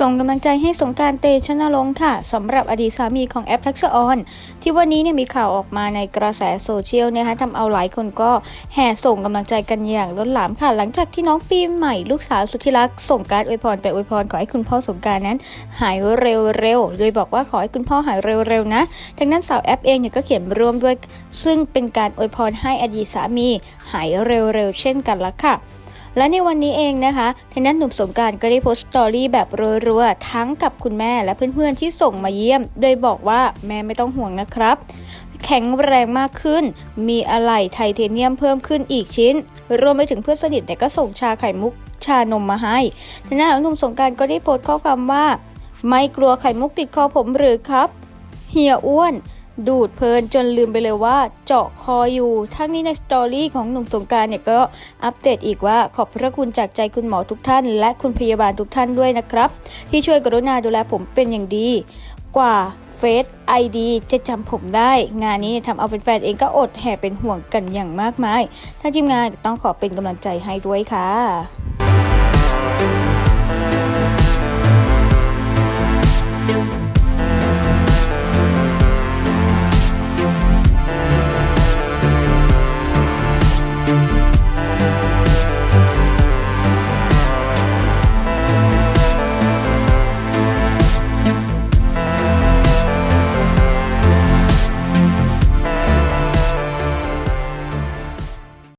ส่งกำลังใจให้สงการเตชะนรงค์ค่ะสำหรับอดีตสามีของแอปทักษะออนที่วันนี้เนี่ยมีข่าวออกมาในกระแสโซเชียลนะคะทำเอาหลายคนก็แห่ส่งกำลังใจกันอย่างล้นหลามค่ะ หลังจากที่น้องปีใหม่ลูกสาวสุดที่รักส่งการอวยพรไปอวยพรขอให้คุณพ่อสงการนั้น หายเร็วๆโดยบอกว่าขอให้คุณพ่อหายเร็วๆนะดังนั้นสาวแอปเองเนี่ยก็เขียนร่วมด้วย ซึ่งเป็นการอวยพรให้อดีตสามีหายเร็วๆเช่นกันละค่ะ และในวันนี้เองนะคะทางด้านหนุ่มสงการก็ได้โพสต์สตอรี่แบบรัวๆทั้งกับคุณแม่และเพื่อนๆที่ส่งมาเยี่ยม โดยบอกว่าแม่ไม่ต้องห่วงนะครับแข็งแรงมากขึ้น มีอะไหล่ไทเทเนียมเพิ่มขึ้นอีกชิ้น รวมไปถึงเพื่อนสนิทเนี่ยก็ส่งชาไข่มุกชานมมาให้ทางด้านของหนุ่มสงการก็ได้โพสต์ข้อความว่า ไม่กลัวไข่มุกติดคอผมหรือครับ เฮียอ้วน ดูดเพลินจนลืมไปเลยว่าเจาะคออยู่ ทั้งนี้ในสตอรี่ของหนุ่มสงการเนี่ยก็อัปเดตอีกว่าขอบพระคุณจากใจคุณหมอทุกท่าน และคุณพยาบาลทุกท่านด้วยนะครับ ที่ช่วยกรุณาดูแลผมเป็นอย่างดี กว่าเฟซไอดีจะจำผมได้ งานนี้ทำเอาแฟนๆเองก็อดแห่เป็นห่วงกันอย่างมากมายทางทีมงานต้องขอเป็นกำลังใจให้ด้วยค่ะ